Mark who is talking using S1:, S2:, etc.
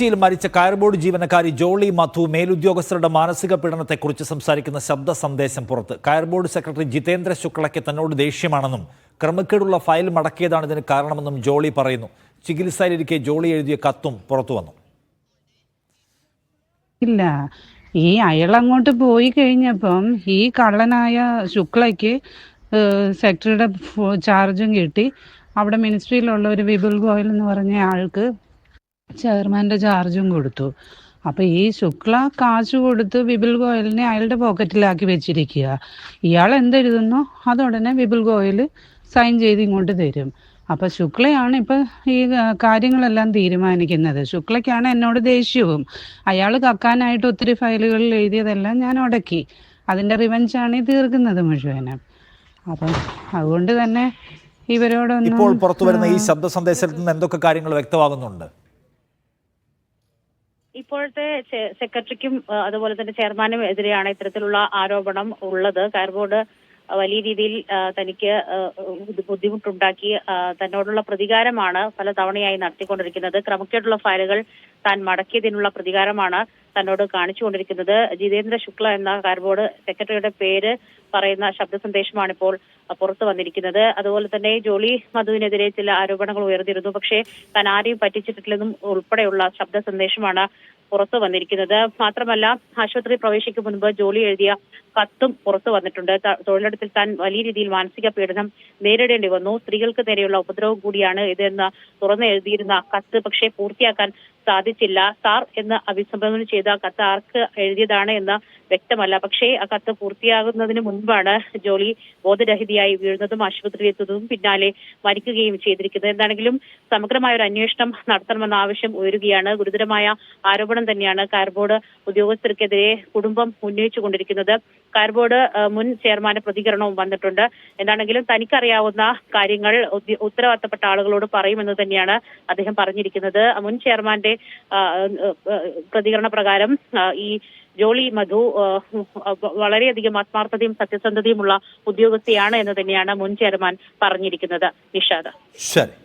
S1: കൊച്ചിയിൽ മരിച്ച കയർബോർഡ് ജീവനക്കാരി ജോളി മധു മേലുദ്യോഗസ്ഥരുടെ മാനസിക പീഡനത്തെക്കുറിച്ച് സംസാരിക്കുന്ന ശബ്ദ സന്ദേശം പുറത്ത്. കയർബോർഡ് സെക്രട്ടറി ജിതേന്ദ്ര ശുക്ലയ്ക്ക് തന്നോട് ദേഷ്യമാണെന്നും ക്രമക്കേടുള്ള ഫയൽ മടക്കിയതാണ് ഇതിന് കാരണമെന്നും ജോളി പറയുന്നു. ചികിത്സയിലിരിക്കെ ജോളി എഴുതിയ കത്തും പുറത്തു വന്നു.
S2: ഇല്ല ഈ അയാൾ അങ്ങോട്ട് പോയി കഴിഞ്ഞപ്പം ഈ കള്ളനായ ശുക്ലയ്ക്ക് സെക്രട്ടറിയുടെ ചാർജും കിട്ടി. അവിടെ മിനിസ്ട്രിയിലുള്ള ഒരു വിപുൽ ഗോയൽ എന്ന് പറഞ്ഞ ആൾക്ക് ചെയർമാന്റെ ചാർജും കൊടുത്തു. അപ്പൊ ഈ ശുക്ല കാശ് കൊടുത്ത് വിപുൽ ഗോയലിനെ അയാളുടെ പോക്കറ്റിലാക്കി വെച്ചിരിക്കുക. ഇയാൾ എന്തെഴുതുന്നോ? അതുടനെ വിപുൽ ഗോയൽ സൈൻ ചെയ്ത് ഇങ്ങോട്ട് തരും. അപ്പൊ ശുക്ലയാണ് ഇപ്പൊ ഈ കാര്യങ്ങളെല്ലാം തീരുമാനിക്കുന്നത്. ശുക്ലയ്ക്കാണ് എന്നോട് ദേഷ്യവും. അയാൾ കക്കാനായിട്ട് ഒത്തിരി ഫയലുകളിൽ എഴുതിയതെല്ലാം ഞാൻ ഉടക്കി അതിന്റെ റിവഞ്ചാണ് ഈ തീർക്കുന്നത് മുഴുവനും. അപ്പം അതുകൊണ്ട് തന്നെ ഇവരോടൊന്നും
S1: ഇപ്പോൾ പുറത്തു വരുന്ന ഈ ശബ്ദ സന്ദേശത്തിൽ നിന്ന് എന്തൊക്കെ കാര്യങ്ങൾ വ്യക്തമാകുന്നുണ്ട്?
S3: ഇപ്പോഴത്തെ സെക്രട്ടറിക്കും അതുപോലെ തന്നെ ചെയർമാനും എതിരെയാണ് ഇത്തരത്തിലുള്ള ആരോപണം ഉള്ളത്. കയർബോർഡ് വലിയ രീതിയിൽ തനിക്ക് ബുദ്ധിമുട്ടുണ്ടാക്കി തന്നോടുള്ള പ്രതികാരമാണ് പല തവണയായി നടത്തിക്കൊണ്ടിരിക്കുന്നത്. ക്രമക്കേടുള്ള ഫയലുകൾ താൻ മടക്കിയതിനുള്ള പ്രതികാരമാണ് തന്നോട് കാണിച്ചുകൊണ്ടിരിക്കുന്നത്. ജിതേന്ദ്ര ശുക്ല എന്ന കാർബോർഡ് സെക്രട്ടറിയുടെ പേര് പറയുന്ന ശബ്ദ സന്ദേശമാണ് ഇപ്പോൾ പുറത്തു വന്നിരിക്കുന്നത്. അതുപോലെ തന്നെ ജോളി മധുവിനെതിരെ ചില ആരോപണങ്ങൾ ഉയർന്നിരുന്നു. പക്ഷേ താൻ ആരെയും പറ്റിച്ചിട്ടില്ലെന്നും ഉൾപ്പെടെയുള്ള ശബ്ദ സന്ദേശമാണ് പുറത്തു വന്നിരിക്കുന്നത്. മാത്രമല്ല ആശുപത്രി പ്രവേശിക്കും മുൻപ് ജോലി എഴുതിയ കത്തും പുറത്തു വന്നിട്ടുണ്ട്. തൊഴിലിടത്തിൽ താൻ വലിയ രീതിയിൽ മാനസിക പീഡനം നേരിടേണ്ടി വന്നു. സ്ത്രീകൾക്ക് നേരെയുള്ള ഉപദ്രവം കൂടിയാണ് ഇതെന്ന് തുറന്നെഴുതിയിരുന്ന കത്ത് പക്ഷേ പൂർത്തിയാക്കാൻ സാധിച്ചില്ല. സാർ എന്ന് അഭിസംബോധന ചെയ്ത കത്ത് ആർക്ക് എഴുതിയതാണ് എന്ന് വ്യക്തമല്ല. പക്ഷേ ആ കത്ത് പൂർത്തിയാകുന്നതിന് മുൻപാണ് ജോളി ബോധരഹിതയായി വീഴുന്നതും ആശുപത്രിയിൽ എത്തുന്നതും പിന്നാലെ മരിക്കുകയും ചെയ്തിരിക്കുന്നത്. എന്താണെങ്കിലും സമഗ്രമായ ഒരു അന്വേഷണം നടത്തണമെന്ന ആവശ്യം ഉയരുകയാണ്. ഗുരുതരമായ ആരോപണം തന്നെയാണ് കയർബോർഡ് ഉദ്യോഗസ്ഥർക്കെതിരെ കുടുംബം ഉന്നയിച്ചുകൊണ്ടിരിക്കുന്നത്. കയർബോർഡ് ആ, മുൻ ചെയർമാന്റെ പ്രതികരണവും വന്നിട്ടുണ്ട്. എന്താണെങ്കിലും തനിക്കറിയാവുന്ന കാര്യങ്ങൾ ഉത്തരവാദിത്തപ്പെട്ട ആളുകളോട് പറയുമെന്ന് തന്നെയാണ് അദ്ദേഹം പറഞ്ഞിരിക്കുന്നത്. മുൻ ചെയർമാന്റെ പ്രതികരണ പ്രകാരം ഈ ജോളി മധു വളരെയധികം ആത്മാർത്ഥതയും സത്യസന്ധതയുമുള്ള ഉദ്യോഗസ്ഥയാണ് എന്ന് തന്നെയാണ് മുൻ ചെയർമാൻ പറഞ്ഞിരിക്കുന്നത്. നിഷാദ്.
S1: ശരി.